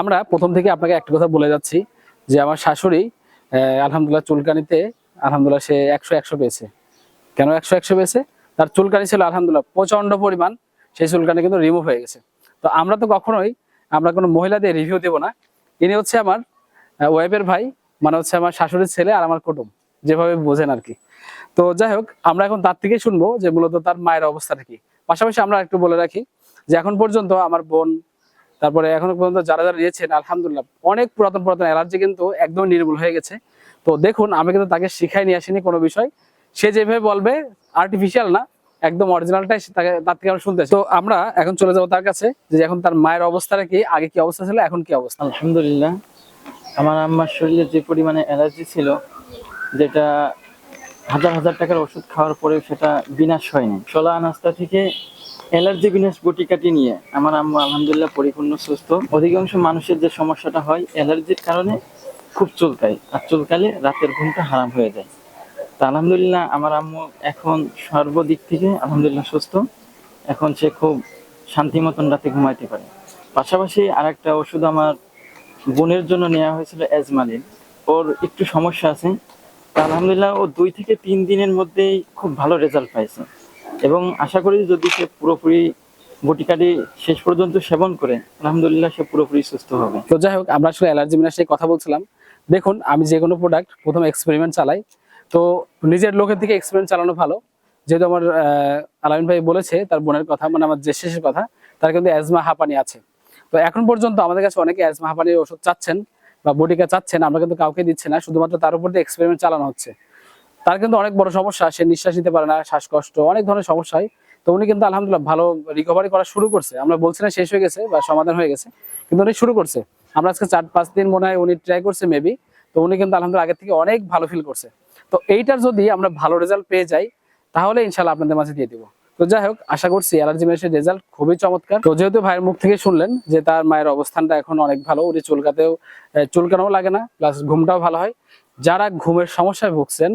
আমরা প্রথম থেকে আপনাকে একটা কথা বলে যাচ্ছি যে আমার শাশুড়ি আলহামদুলিল্লাহ চুলকানিতে, আলহামদুলিল্লাহ সে একশো একশো পেয়েছে। কেন একশো একশো পেয়েছে? তার চুলকানি ছিল আলহামদুলিল্লাহ প্রচণ্ড পরিমাণ, সেই চুলকানি কিন্তু রিমুভ হয়ে গেছে। তো আমরা তো কখনোই, আমরা কোনো মহিলাদের রিভিউ দেবো না। ইনি হচ্ছে আমার ওয়াইফের ভাই মানে হচ্ছে আমার শাশুড়ির ছেলে আর আমার কুটুম, যেভাবে বোঝেন আর কি। তো যাই হোক, আমরা এখন তার থেকে শুনব যে মূলত তার মায়ের অবস্থাটা কি। পাশাপাশি আমরা একটু বলে রাখি যে এখন পর্যন্ত আমার বোন তারপরে এখনও পর্যন্ত যারা যারা নিয়েছেন আলহামদুলিল্লাহ, অনেক পুরাতন পুরাতন অ্যালার্জি কিন্তু একদম নির্মূল হয়ে গেছে। তো দেখুন, আমি কিন্তু তাকে শিখাই নিয়ে আসিনি কোনো বিষয়। সে যেভাবে বলবে আর্টিফিশিয়াল না, একদম অরিজিনালটাই তাকে তার থেকে আমরা শুনতে তো আমরা এখন চলে যাব তার কাছে, যে এখন তার মায়ের অবস্থাটা কি, আগে কি অবস্থা ছিল, এখন কি অবস্থা? আলহামদুলিল্লাহ, আমার আম্মার শরীরে যে পরিমাণে অ্যালার্জি ছিল, যেটা হাজার হাজার টাকার ওষুধ খাওয়ার পরেও সেটা বিনাশ হয়নি। ছোলা নাস্তা থেকে অ্যালার্জি বিনাশ বটিকাটি নিয়ে আমার আম্মা আলহামদুলিল্লাহ পরিপূর্ণ সুস্থ। অধিকাংশ মানুষের যে সমস্যাটা হয় অ্যালার্জির কারণে খুব চুলকায়। আর চুলকালে রাতের ঘুমটা হারাম হয়ে যায়। তা আলহামদুলিল্লাহ আমার আম্মু এখন সর্বদিক থেকে আলহামদুলিল্লাহ সুস্থ। এখন সে খুব শান্তি মতন রাতে ঘুমাইতে পারে। পাশাপাশি আরেকটা ওষুধ আমার বোনের জন্য নেওয়া হয়েছিল এজমালিন ওর একটু সমস্যা আছে। আলহামদুলিল্লাহ ও দুই থেকে তিন দিনের মধ্যেই খুব ভালো রেজাল্ট পাইছে। এবং আশা করি যদি সে পুরোপুরি বটিকাটি শেষ পর্যন্ত সেবন করে, আলহামদুলিল্লাহ সে পুরোপুরি সুস্থ হবে। তো যাই হোক, আমরা আসলে অ্যালার্জি বিনাশের কথা বলছিলাম। দেখুন, আমি যে কোনো প্রোডাক্ট প্রথম এক্সপেরিমেন্ট চালাই। তো নিজের লোকের দিকে এক্সপেরিমেন্ট চালানো ভালো। যেহেতু আমার আলামিন ভাই বলেছে, তার বোনের কথা মানে আমার যে শেষের কথা, তার কিন্তু অ্যাজমা হাঁপানি আছে। তো এখন পর্যন্ত আমাদের কাছে অনেকে অ্যাজমা হাঁপানির ওষুধ চাচ্ছেন বা বটিকা চাচ্ছেন, আমরা কিন্তু কাউকে দিচ্ছি না, শুধুমাত্র তার উপর দিয়ে এক্সপেরিমেন্ট চালানো হচ্ছে। তার কিন্তু অনেক বড় সমস্যা, সে নিঃশ্বাস নিতে পারে না, শ্বাসকষ্ট, অনেক ধরনের সমস্যা হয় তো উনি কিন্তু আলহামদুলিল্লাহ ভালো রিকভারি করা শুরু করছে। আমরা বলছি না শেষ হয়ে গেছে বা সমাধান হয়ে গেছে, কিন্তু উনি শুরু করছে। আমরা আজকে চার, পাঁচ দিন মনে হয় উনি ট্রাই করছে মেবি তো উনি কিন্তু আলহামদুলিল্লাহ আগের থেকে অনেক ভালো ফিল করছে। তো এইটার যদি আমরা ভালো রেজাল্ট পেয়ে যাই, তাহলে ইনশাল্লাহ আপনাদের মাঝে দিয়ে দিব। তো যাই হোক, আশা করছি অ্যালার্জি মেশিনের রেজাল্ট খুবই চমৎকার। তো যেহেতু ভাইয়ের মুখ থেকে শুনলেন যে তার মায়ের অবস্থানটা এখন অনেক ভালো, উনি চুলকাতেও চুলকানোও লাগে না প্লাস ঘুমটাও ভালো হয়। যারা ঘুমের সমস্যায় ভুগছেন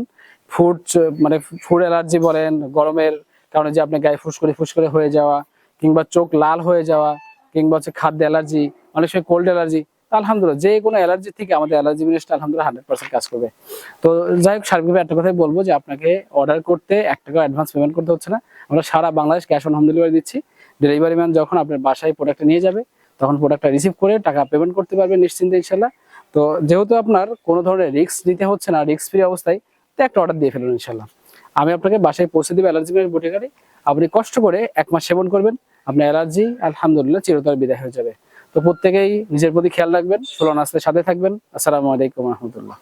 ফুড মানে ফুড অ্যালার্জি বলেন, গরমের কারণে যে আপনি গায়ে ফুসকরে ফুসকরে হয়ে যাওয়া, কিংবা চোখ লাল হয়ে যাওয়া, কিংবা হচ্ছে খাদ্য অ্যালার্জি অনেক সময় কোল্ড অ্যালার্জি আলহামদুলিল্লাহ, যে কোনো অ্যালার্জি থেকে আমাদের অ্যালার্জি জিনিসটা আলহামদুলিল্লাহ হান্ড্রেড পার্সেন্ট কাজ করবে। তো যাই হোক, সার্বিকভাবে একটা কথাই বলব যে আপনাকে অর্ডার করতে এক টাকা অ্যাডভান্স পেমেন্ট করতে হচ্ছে না। আমরা সারা Bangladesh cash on home delivery দিচ্ছি। ডেলিভারি ম্যান যখন আপনার বাসায় প্রোডাক্টটা নিয়ে যাবে, তখন প্রোডাক্টটা রিসিভ করে টাকা পেমেন্ট করতে পারবেন নিশ্চিন্তে ইনশাল্লাহ তো যেহেতু আপনার কোনো ধরনের রিস্ক নিতে হচ্ছে না রিস্ক ফ্রি অবস্থায় তো একটা অর্ডার দিয়ে ফেলুন ইনশাল্লাহ আমি আপনাকে বাসায় পৌঁছে দেবো অ্যালার্জি বটে বটিকারি আপনি কষ্ট করে এক মাস সেবন করবেন আপনার অ্যালার্জি আলহামদুলিল্লাহ চিরতর বিদায় হয়ে যাবে। তো প্রত্যেকেই নিজের প্রতি খেয়াল রাখবেন ষোলো আসলে সাথে থাকবেন। আসসালামু আলাইকুম রহমতুল্লাহ।